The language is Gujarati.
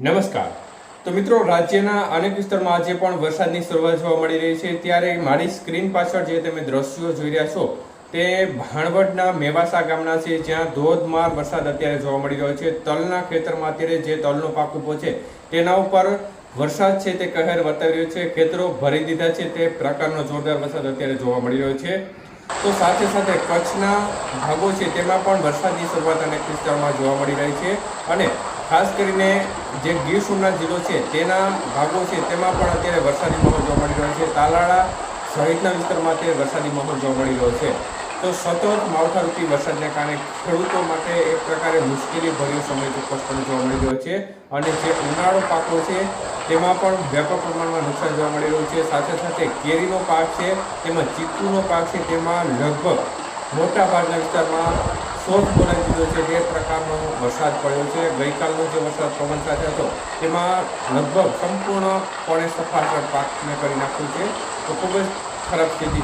નમસ્કાર. તો મિત્રો, રાજ્યના અનેક વિસ્તારમાં આજે પણ વરસાદની શરૂઆત જોવા મળી રહી છે. ત્યારે મારી સ્ક્રીન પાછળ જે તમે દ્રશ્યો જોઈ રહ્યા છો, તે ભાણવડના મેવાસા ગામના છે, જ્યાં ધોધમાર વરસાદ અત્યારે જોવા મળી રહ્યો છે. તલના ખેતરમાં અત્યારે જે તલનો પાક ઊભો છે, તેના ઉપર વરસાદ છે તે કહેર વર્તાવી રહ્યો છે. ખેતરો ભરી દીધા છે, તે પ્રકારનો જોરદાર વરસાદ અત્યારે જોવા મળી રહ્યો છે. તો સાથે સાથે કચ્છના ભાગો છે, તેમાં પણ વરસાદની શરૂઆત અનેક વિસ્તારમાં જોવા મળી રહી છે. અને ખાસ કરીને જે ગીર સોમનાથ જિલ્લો છે, તેના ભાગો છે, તેમાં પણ અત્યારે વરસાદી માહોલ જોવા મળી રહ્યો છે. તાલાળા સહિતના વિસ્તારમાં અત્યારે વરસાદી માહોલ જોવા મળી રહ્યો છે. તો સતત માવઠારૂપી વરસાદને કારણે ખેડૂતો માટે એક પ્રકારે મુશ્કેલી ભર્યો સમય ચોક્કસપણે જોવા મળી રહ્યો છે. અને જે ઉનાળો પાકો છે, તેમાં પણ વ્યાપક પ્રમાણમાં નુકસાન જોવા મળી રહ્યું છે. સાથે સાથે કેરીનો પાક છે, તેમાં ચીકુનો પાક છે, તેમાં લગભગ મોટા ભાગના વિસ્તારમાં શોધ બોલાવી દીધો છે તે પ્રકારનો વરસાદ પડ્યો છે, ગઈકાલનો જે વરસાદ પવન સાથે હતો, તેમાં લગભગ સંપૂર્ણપણે સફાસર પાકને કરી નાખ્યું છે. તો ખૂબ જ ખરાબ સ્થિતિ